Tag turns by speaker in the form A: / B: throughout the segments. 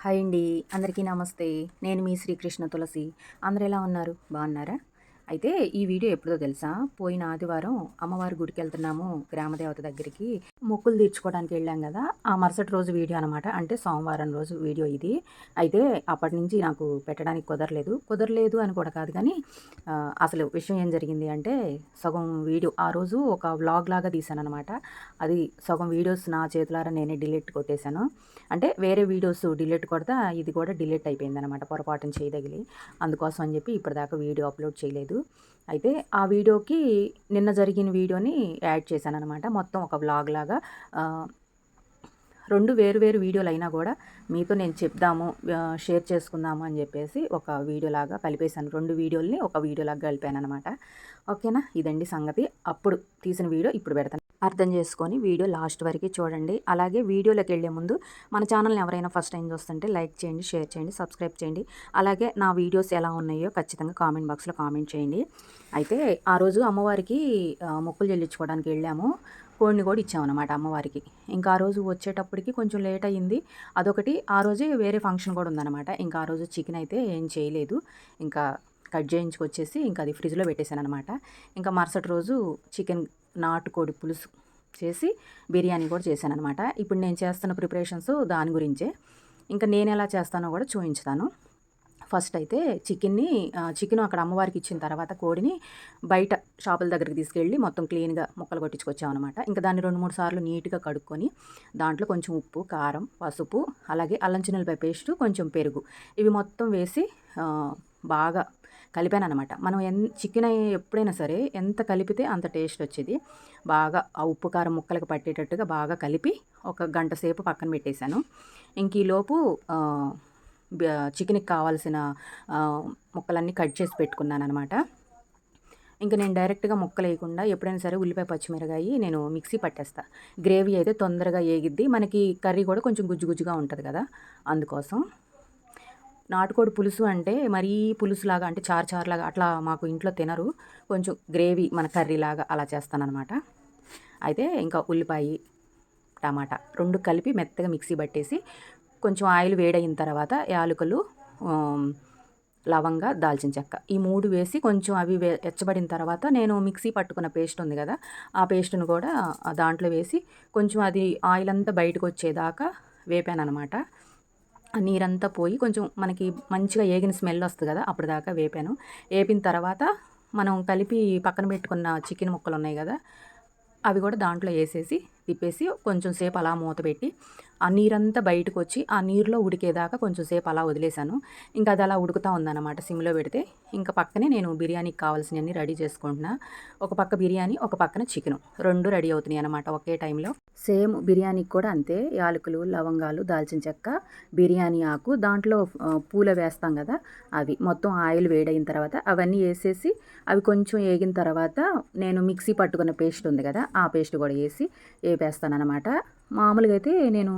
A: Hi అండి. అందరికీ నమస్తే. నేను మీ శ్రీకృష్ణ తులసి. అందరు ఎలా ఉన్నారు? బాగున్నారా? అయితే ఈ వీడియో ఎప్పుడో తెలుసా? పోయిన ఆదివారం అమ్మవారి గుడికి వెళ్తున్నాము గ్రామదేవత దగ్గరికి. మొక్కులు తీర్చుకోవడానికి వెళ్ళాం కదా. ఆ మరుసటి రోజు వీడియో అనమాట అంటే సోమవారం రోజు వీడియో ఇది. అయితే అప్పటి నుంచి నాకు పెట్టడానికి కుదరలేదు. కుదరలేదు అని కూడా కాదు కానీ అసలు విషయం ఏం జరిగింది అంటే సగం వీడియో ఆ రోజు ఒక వ్లాగ్ లాగా తీశాను అనమాట అది సగం వీడియోస్ నా చేతులారా నేనే డిలీట్ కొట్టేశాను. అంటే వేరే వీడియోస్ డిలీట్ కొడతా ఇది కూడా డిలీట్ అయిపోయింది అనమాట పొరపాటున చేయదగిలి. అందుకోసం అని చెప్పి ఇప్పటిదాకా వీడియో అప్లోడ్ చేయలేదు. అయితే ఆ వీడియోకి నిన్న జరిగిన వీడియోని యాడ్ చేశాను అనమాట మొత్తం ఒక వ్లాగ్ లాగా. రెండు వేరు వేరు వీడియోలు అయినా కూడా మీతో నేను చెప్దాము షేర్ చేసుకుందాము అని చెప్పేసి ఒక వీడియోలాగా కలిపేశాను. రెండు వీడియోల్ని ఒక వీడియోలాగా కలిపాను అనమాట ఓకేనా? ఇదండి సంగతి. అప్పుడు తీసిన వీడియో ఇప్పుడు పెడతాను. అర్థం చేసుకొని వీడియో లాస్ట్ వరకు చూడండి. అలాగే వీడియోలోకి వెళ్ళే ముందు మన ఛానల్ని ఎవరైనా ఫస్ట్ టైం చూస్తుంటే లైక్ చేయండి షేర్ చేయండి సబ్స్క్రైబ్ చేయండి. అలాగే నా వీడియోస్ ఎలా ఉన్నాయో ఖచ్చితంగా కామెంట్ బాక్స్లో కామెంట్ చేయండి. అయితే ఆ రోజు అమ్మవారికి మొక్కులు చెల్లించుకోవడానికి వెళ్ళాము. కోడిని కూడా ఇచ్చామన్నమాట అమ్మవారికి. ఇంకా ఆ రోజు వచ్చేటప్పటికి కొంచెం లేట్ అయ్యింది. అదొకటి. ఆ రోజే వేరే ఫంక్షన్ కూడా ఉందన్నమాట. ఇంకా ఆ రోజు చికెన్ అయితే ఏం చేయలేదు. ఇంకా కట్ చేయించుకొచ్చేసి ఇంకా అది ఫ్రిడ్జ్లో పెట్టేశాను అనమాట ఇంకా మరుసటి రోజు చికెన్ నాటుకోడి పులుసు చేసి బిర్యానీ కూడా చేశాను అనమాట ఇప్పుడు నేను చేస్తున్న ప్రిపరేషన్స్ దాని గురించే. ఇంకా నేను ఎలా చేస్తానో కూడా చూపించుతాను ఫస్ట్ అయితే చికెన్ని చికెన్ అక్కడ అమ్మవారికి ఇచ్చిన తర్వాత కోడిని బయట షాపుల దగ్గరికి తీసుకెళ్ళి మొత్తం క్లీన్గా ముక్కలు కొట్టించుకొచ్చామన్నమాట. ఇంకా దాన్ని రెండు మూడు సార్లు నీట్గా కడుక్కొని దాంట్లో కొంచెం ఉప్పు కారం పసుపు అలాగే అల్లం చిన్నలపై పేస్టు కొంచెం పెరుగు ఇవి మొత్తం వేసి బాగా కలిపాను అనమాట మనం ఎన్ చికెన్ ఎప్పుడైనా సరే ఎంత కలిపితే అంత టేస్ట్ వచ్చేది. బాగా ఆ ఉప్పు కారం ముక్కలకు పట్టేటట్టుగా బాగా కలిపి ఒక గంట సేపు పక్కన పెట్టేశాను. ఇంక ఈలోపు చికెన్కి కావాల్సిన ముక్కలన్నీ కట్ చేసి పెట్టుకున్నాను అనమాట ఇంకా నేను డైరెక్ట్గా ముక్కలు వేయకుండా ఎప్పుడైనా సరే ఉల్లిపాయ పచ్చిమిరకాయ నేను మిక్సీ పట్టేస్తా. గ్రేవీ అయితే తొందరగా ఏగిద్ది. మనకి కర్రీ కూడా కొంచెం గుజ్జు గుజ్జుగా ఉంటుంది కదా అందుకోసం. నాటుకోడి పులుసు అంటే మరీ పులుసులాగా అంటే చారు చారులాగా అట్లా మాకు ఇంట్లో తినరు. కొంచెం గ్రేవీ మన కర్రీలాగా అలా చేస్తానన్నమాట. అయితే ఇంకా ఉల్లిపాయ టమాటా రెండు కలిపి మెత్తగా మిక్సీ పట్టేసి కొంచెం ఆయిల్ వేడైన తర్వాత యాలకులు లవంగా దాల్చిన చెక్క ఈ మూడు వేసి కొంచెం అవి వే ఎచ్చబడిన తర్వాత నేను మిక్సీ పట్టుకున్న పేస్ట్ ఉంది కదా ఆ పేస్ట్ను కూడా దాంట్లో వేసి కొంచెం అది ఆయిల్ అంతా బయటకు వచ్చేదాకా వేపాను అనమాట నీరంతా పోయి కొంచెం మనకి మంచిగా ఏగిన స్మెల్ వస్తుంది కదా అప్పుడు దాకా వేపాను. వేపిన తర్వాత మనం కలిపి పక్కన పెట్టుకున్న చికెన్ ముక్కలు ఉన్నాయి కదా అవి కూడా దాంట్లో వేసేసి తిప్పేసి కొంచెం సేపు అలా మూత పెట్టి ఆ నీరంతా బయటకు వచ్చి ఆ నీరులో ఉడికేదాకా కొంచెం సేపు అలా వదిలేశాను. ఇంకా అది అలా ఉడుకుతూ ఉందన్నమాట సిమ్లో పెడితే. ఇంకా పక్కనే నేను బిర్యానీకి కావాల్సినవన్నీ రెడీ చేసుకుంటున్నా. ఒక పక్క బిర్యానీ ఒక పక్కన చికెన్. రెండు రెడీ అవుతున్నాయి అనమాట ఒకే టైంలో. సేమ్ బిర్యానీకి కూడా అంతే. యాలకులు లవంగాలు దాల్చిన చెక్క బిర్యానీ ఆకు దాంట్లో పూల వేస్తాం కదా అవి. మొత్తం ఆయిల్ వేడైన తర్వాత అవన్నీ వేసేసి అవి కొంచెం వేగిన తర్వాత నేను మిక్సీ పట్టుకున్న పేస్ట్ ఉంది కదా ఆ పేస్ట్ కూడా వేసి వేపేస్తాను అనమాట మామూలుగా అయితే నేను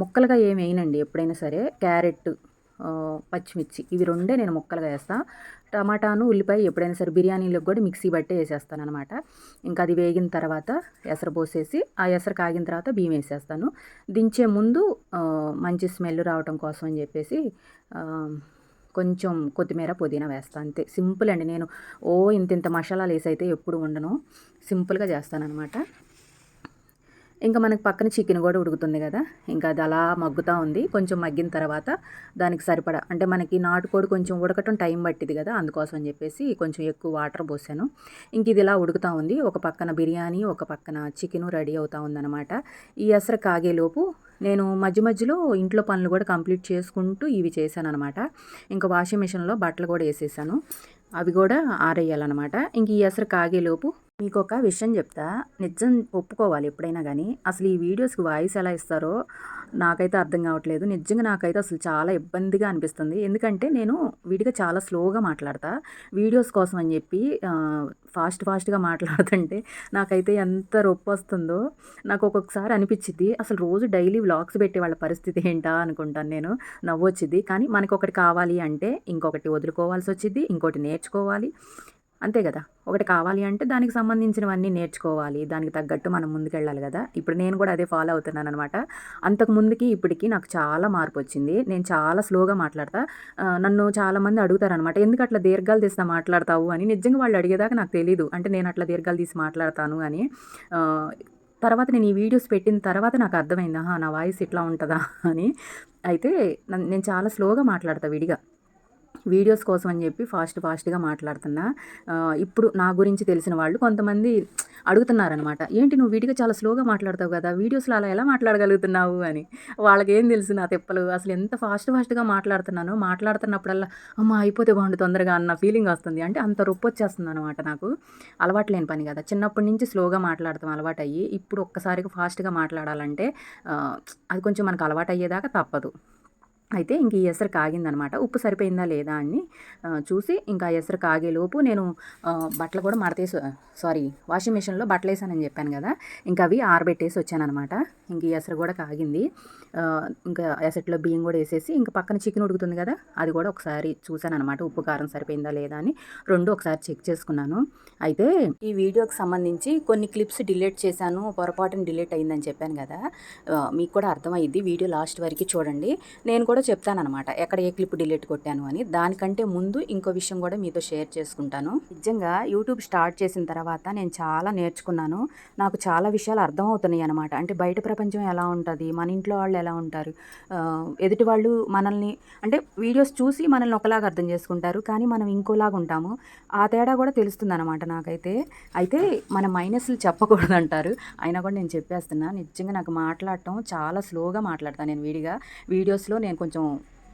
A: ముక్కలుగా ఏమి వేయనండి ఎప్పుడైనా సరే. క్యారెట్ పచ్చిమిర్చి ఇవి రెండే నేను ముక్కలుగా వేస్తాను టమాటాను ఉల్లిపాయ ఎప్పుడైనా సరే బిర్యానీలోకి కూడా మిక్సీ బట్టే వేసేస్తాను అనమాట ఇంకా అది వేగిన తర్వాత ఎసరు పోసేసి ఆ ఎసరు కాగిన తర్వాత బియ్యం వేసేస్తాను. దించే ముందు మంచి స్మెల్ రావటం కోసం అని చెప్పేసి కొంచెం కొత్తిమీర పుదీనా వేస్తాను అంతే. సింపుల్ అండి. నేను ఓ ఇంత ఇంత మసాలాలు వేసి అయితే ఎప్పుడు ఉండను. సింపుల్గా చేస్తాను అనమాట ఇంకా మనకు పక్కన చికెన్ కూడా ఉడుకుతుంది కదా. ఇంకా అది అలా మగ్గుతూ ఉంది. కొంచెం మగ్గిన తర్వాత దానికి సరిపడా అంటే మనకి నాటుకోడి కొంచెం ఉడకటం టైం పట్టింది కదా అందుకోసం అని చెప్పేసి కొంచెం ఎక్కువ వాటర్ పోసాను. ఇంక ఇది ఇలా ఉడుకుతూ ఉంది. ఒక పక్కన బిర్యానీ ఒక పక్కన చికెన్ రెడీ అవుతూ ఉందన్నమాట. ఈ ఎసరు కాగేలోపు నేను మధ్య మధ్యలో ఇంట్లో పనులు కూడా కంప్లీట్ చేసుకుంటూ ఇవి చేశాను అనమాట ఇంకా వాషింగ్ మిషన్లో బట్టలు కూడా వేసేసాను. అవి కూడా ఆరేయాలన్నమాట. ఇంక ఈ ఎసరు కాగేలోపు మీకు ఒక విషయం చెప్తా. నిజం ఒప్పుకోవాలి ఎప్పుడైనా కానీ అసలు ఈ వీడియోస్కి వాయిస్ ఎలా ఇస్తారో నాకైతే అర్థం కావట్లేదు. నిజంగా నాకైతే అసలు చాలా ఇబ్బందిగా అనిపిస్తుంది. ఎందుకంటే నేను వీడిగా చాలా స్లోగా మాట్లాడతా. వీడియోస్ కోసం అని చెప్పి ఫాస్ట్ ఫాస్ట్గా మాట్లాడుతుంటే నాకైతే ఎంత రొప్పి వస్తుందో నాకు ఒక్కొక్కసారి అనిపించింది అసలు రోజు డైలీ వ్లాగ్స్ పెట్టే వాళ్ళ పరిస్థితి ఏంటా అనుకుంటాను నేను. నవ్వొచ్చింది కానీ మనకి ఒకటి కావాలి అంటే ఇంకొకటి వదులుకోవాల్సి వచ్చింది ఇంకోటి నేర్చుకోవాలి. అంతే కదా. ఒకటి కావాలి అంటే దానికి సంబంధించినవన్నీ నేర్చుకోవాలి. దానికి తగ్గట్టు మనం ముందుకెళ్ళాలి కదా. ఇప్పుడు నేను కూడా అదే ఫాలో అవుతున్నాను అనమాట అంతకు ముందుకి ఇప్పటికి నాకు చాలా మార్పు వచ్చింది నేను చాలా స్లోగా మాట్లాడతా. నన్ను చాలామంది అడుగుతారనమాట ఎందుకు అట్లా దీర్ఘాలు తీస్తా మాట్లాడతావు? అని నిజంగా వాళ్ళు అడిగేదాకా నాకు తెలియదు అంటే నేను అట్లా దీర్ఘాలు తీసి మాట్లాడతాను అని. తర్వాత నేను ఈ వీడియోస్ పెట్టిన తర్వాత నాకు అర్థమైంది. నా వాయిస్ ఇట్లా ఉంటుందా? అని. అయితే నేను చాలా స్లోగా మాట్లాడతా విడిగా. వీడియోస్ కోసం అని చెప్పి ఫాస్ట్ ఫాస్ట్గా మాట్లాడుతున్నా. ఇప్పుడు నా గురించి తెలిసిన వాళ్ళు కొంతమంది అడుగుతున్నారనమాట ఏంటి నువ్వు వీడిగా చాలా స్లోగా మాట్లాడతావు కదా వీడియోస్లో అలా ఎలా మాట్లాడగలుగుతున్నావు? అని. వాళ్ళకి ఏం తెలుసు నా తిప్పలు? అసలు ఎంత ఫాస్ట్ ఫాస్ట్గా మాట్లాడుతున్నానో మాట్లాడుతున్నప్పుడల్లా అమ్మ అయిపోతే బాగుండు తొందరగా అన్న ఫీలింగ్ వస్తుంది. అంటే అంత రొప్పి వచ్చేస్తుంది అనమాట నాకు. అలవాటు లేని పని కదా. చిన్నప్పటి నుంచి స్లోగా మాట్లాడతాం అలవాటు అయ్యి ఇప్పుడు ఒక్కసారిగా ఫాస్ట్గా మాట్లాడాలంటే అది కొంచెం మనకు అలవాటు అయ్యేదాకా తప్పదు. అయితే ఇంక ఈ ఎసరు కాగిందనమాట. ఉప్పు సరిపోయిందా లేదా అని చూసి ఇంకా ఎసరు కాగేలోపు నేను బట్టలు కూడా మడతేసి సారీ వాషింగ్ మిషన్లో బట్టలు వేసానని చెప్పాను కదా ఇంకా అవి ఆరబెట్టేసి వచ్చానమాట ఇంక ఈ ఎసరు కూడా కాగింది. ఇంకా ఎసట్లో బియ్యం కూడా వేసేసి ఇంకా పక్కన చికెన్ ఉడుకుతుంది కదా అది కూడా ఒకసారి చూశాను అనమాట ఉప్పు కారం సరిపోయిందా లేదా అని. రెండు ఒకసారి చెక్ చేసుకున్నాను. అయితే ఈ వీడియోకి సంబంధించి కొన్ని క్లిప్స్ డిలీట్ చేశాను పొరపాటున డిలీట్ అయిందని చెప్పాను కదా మీకు కూడా అర్థమైంది వీడియో లాస్ట్ వరకు చూడండి. నేను కూడా చెప్తానమాట ఎక్కడ ఏ క్లిప్ డిలీట్ కొట్టాను అని. దానికంటే ముందు ఇంకో విషయం కూడా మీతో షేర్ చేసుకుంటాను. నిజంగా యూట్యూబ్ స్టార్ట్ చేసిన తర్వాత నేను చాలా నేర్చుకున్నాను. నాకు చాలా విషయాలు అర్థమవుతున్నాయి అనమాట అంటే బయట ప్రపంచం ఎలా ఉంటుంది? మన ఇంట్లో వాళ్ళు ఎలా ఉంటారు? ఎదుటి వాళ్ళు మనల్ని అంటే వీడియోస్ చూసి మనల్ని ఒకలాగా అర్థం చేసుకుంటారు. కానీ మనం ఇంకోలాగా ఉంటాము. ఆ తేడా కూడా తెలుస్తుంది అనమాట నాకైతే. అయితే మన మైనస్లు చెప్పకూడదు అంటారు అయినా కూడా నేను చెప్పేస్తున్నా. నిజంగా నాకు మాట్లాడటం చాలా స్లోగా మాట్లాడతాను నేను వీడిగా. వీడియోస్లో నేను కొంచెం కొంచెం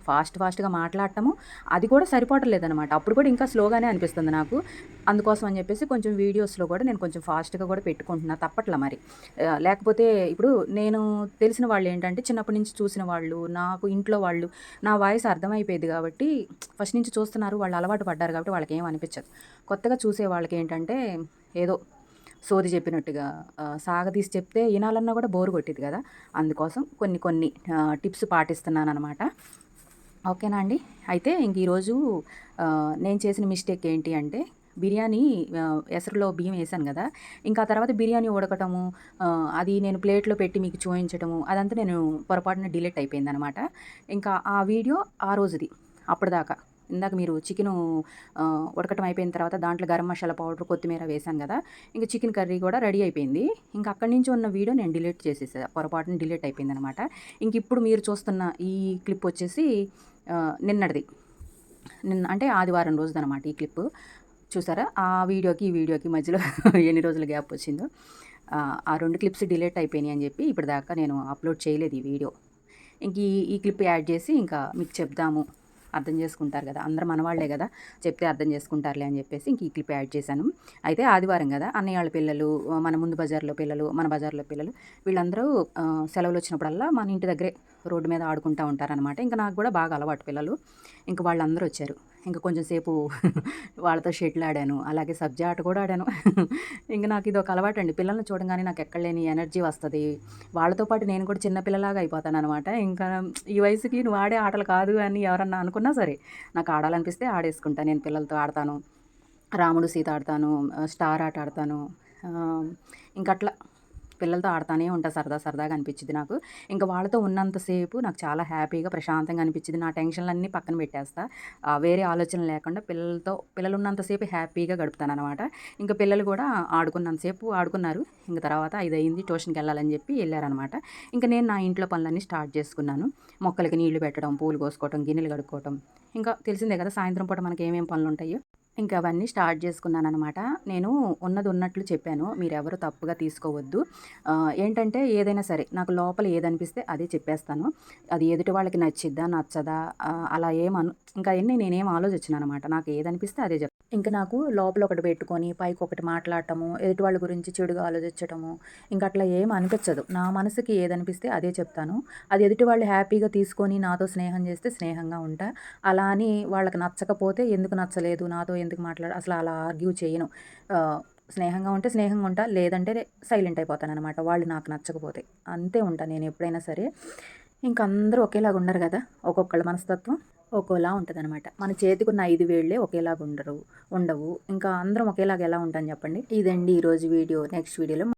A: ఫాస్ట్ ఫాస్ట్గా మాట్లాడటము అది కూడా సరిపోవటం లేదనమాట అప్పుడు కూడా ఇంకా స్లోగానే అనిపిస్తుంది నాకు. అందుకోసం అని చెప్పేసి కొంచెం వీడియోస్లో కూడా నేను కొంచెం ఫాస్ట్గా కూడా పెట్టుకుంటున్నా తప్పట్లా మరి. లేకపోతే ఇప్పుడు నేను తెలిసిన వాళ్ళు ఏంటంటే చిన్నప్పటి నుంచి చూసిన వాళ్ళు నాకు ఇంట్లో వాళ్ళు నా వాయిస్ అర్థమైపోయేది కాబట్టి ఫస్ట్ నుంచి చూస్తున్నారు వాళ్ళు అలవాటు పడ్డారు కాబట్టి వాళ్ళకి ఏం అనిపించదు. కొత్తగా చూసే వాళ్ళకి ఏంటంటే ఏదో సోది చెప్పినట్టుగా ఆ, సాగదీసి చెప్తే వినాలన్నా కూడా బోరు కొట్టేది కదా. అందుకోసం కొన్ని కొన్ని టిప్స్ పాటిస్తున్నాను అనమాట ఓకేనా అండి? అయితే ఇంక ఈరోజు నేను చేసిన మిస్టేక్ ఏంటి అంటే బిర్యానీ ఎసరులో బియ్యం వేసాను కదా. ఇంకా ఆ తర్వాత బిర్యానీ ఉడకటము అది నేను ప్లేట్లో పెట్టి మీకు చూపించటము అదంతా నేను పొరపాటున డిలీట్ అయిపోయింది అనమాట ఇంకా ఆ వీడియో ఆ రోజుది అప్పటిదాకా. ఇందాక మీరు చికెను ఉడకటం అయిపోయిన తర్వాత దాంట్లో గరం మసాలా పౌడర్ కొత్తిమీర వేశాను కదా ఇంకా చికెన్ కర్రీ కూడా రెడీ అయిపోయింది. ఇంకా అక్కడి నుంచి ఉన్న వీడియో నేను డిలీట్ చేసేసా పొరపాటున డిలీట్ అయిపోయింది అనమాట ఇంక ఇప్పుడు మీరు చూస్తున్న ఈ క్లిప్ వచ్చేసి నిన్నటిది. నిన్న అంటే ఆదివారం రోజుది అనమాట ఈ క్లిప్. చూసారా? ఆ వీడియోకి ఈ వీడియోకి మధ్యలో ఎన్ని రోజుల గ్యాప్ వచ్చిందో. ఆ, రెండు క్లిప్స్ డిలీట్ అయిపోయినాయి అని చెప్పి ఇప్పటిదాకా నేను అప్లోడ్ చేయలేదు ఈ వీడియో. ఇంక ఈ క్లిప్ యాడ్ చేసి ఇంకా మీకు చెప్దాము. అర్థం చేసుకుంటారు కదా. అందరూ మనవాళ్ళే కదా. చెప్తే అర్థం చేసుకుంటారులే అని చెప్పేసి ఇంక ఈ క్లిప్ యాడ్ చేశాను. అయితే ఆదివారం కదా అన్నయ్య వాళ్ళ పిల్లలు మన ముందు బజార్లో పిల్లలు మన బజార్లో పిల్లలు వీళ్ళందరూ సెలవులు వచ్చినప్పుడల్లా మన ఇంటి దగ్గరే రోడ్డు మీద ఆడుకుంటూ ఉంటారనమాట ఇంకా నాకు కూడా బాగా అలవాటు పిల్లలు. ఇంకా వాళ్ళందరూ వచ్చారు. ఇంకా కొంచెం సేపు వాళ్ళతో షటిల్ ఆడాను. అలాగే సబ్జా ఆట కూడా ఆడాను. ఇంకా నాకు ఇది ఒక అలవాటు అండి. పిల్లల్ని చూడగానే నాకు ఎక్కడ లేని ఎనర్జీ వస్తుంది. వాళ్ళతో పాటు నేను కూడా చిన్నపిల్లలాగా అయిపోతాను అనమాట ఇంకా ఈ వయసుకి నువ్వు ఆడే ఆటలు కాదు అని ఎవరన్నా అనుకున్నా సరే నాకు ఆడాలనిపిస్తే ఆడేసుకుంటాను నేను పిల్లలతో ఆడతాను. రాముడు సీత ఆడతాను. స్టార్ ఆట ఆడతాను. ఇంకట్లా ఇంకా అట్లా పిల్లలతో ఆడుతూనే ఉంటా సరదా సరదాగా అనిపించింది నాకు. ఇంకా వాళ్ళతో ఉన్నంతసేపు నాకు చాలా హ్యాపీగా ప్రశాంతంగా అనిపించింది నా టెన్షన్లన్నీ పక్కన పెట్టేస్తా. వేరే ఆలోచన లేకుండా పిల్లలతో పిల్లలు ఉన్నంతసేపు హ్యాపీగా గడుపుతాను అనమాట ఇంకా పిల్లలు కూడా ఆడుకున్నంతసేపు ఆడుకున్నారు. ఇంకా తర్వాత ఐదు అయింది ట్యూషన్కి వెళ్ళాలని చెప్పి వెళ్ళారనమాట ఇంకా నేను నా ఇంట్లో పనులన్నీ స్టార్ట్ చేసుకున్నాను. మొక్కలకి నీళ్ళు పెట్టడం పూలు కోసుకోవటం గిన్నెలు కడుక్కోవడం ఇంకా తెలిసిందే కదా సాయంత్రం పూట మనకి ఏమేమి పనులు ఉంటాయో ఇంకా అవన్నీ స్టార్ట్ చేసుకున్నాను అనమాట నేను ఉన్నది ఉన్నట్లు చెప్పాను మీరు ఎవరు తప్పుగా తీసుకోవద్దు. ఏంటంటే ఏదైనా సరే నాకు లోపల ఏదనిపిస్తే అదే చెప్పేస్తాను. అది ఎదుటి వాళ్ళకి నచ్చిద్దా నచ్చదా అలా ఏం అను ఇంకా అన్నీ నేనేం ఆలోచించిన అనమాట నాకు ఏదనిపిస్తే అదే చెప్ ఇంకా నాకు లోపల ఒకటి పెట్టుకొని పైకి ఒకటి మాట్లాడటము ఎదుటి వాళ్ళ గురించి చెడుగా ఆలోచించటము ఇంకా అట్లా ఏం అనిపించదు నా మనసుకి ఏదనిపిస్తే అదే చెప్తాను. అది ఎదుటి వాళ్ళు హ్యాపీగా తీసుకొని నాతో స్నేహం చేస్తే స్నేహంగా ఉంటా. అలా అని వాళ్ళకి నచ్చకపోతే ఎందుకు నచ్చలేదు? నాతో ఎందుకు మాట్లాడ అసలు అలా ఆర్గ్యూ చేయను. స్నేహంగా ఉంటే స్నేహంగా ఉంటా లేదంటే సైలెంట్ అయిపోతాను అనమాట వాళ్ళు నాకు నచ్చకపోతే. అంతే ఉంటాను నేను ఎప్పుడైనా సరే. ఇంక అందరూ ఒకేలాగా ఉండరు కదా ఒక్కొక్కళ్ళ మనస్తత్వం. ఒకేలా ఉంటుంది అనమాట మన చేతికి ఉన్న ఐదు వేళ్ళే ఒకేలాగా ఉండరు ఉండవు. ఇంకా అందరం ఒకేలాగా ఎలా ఉంటాం చెప్పండి? ఇదండి ఈరోజు వీడియో. నెక్స్ట్ వీడియోలో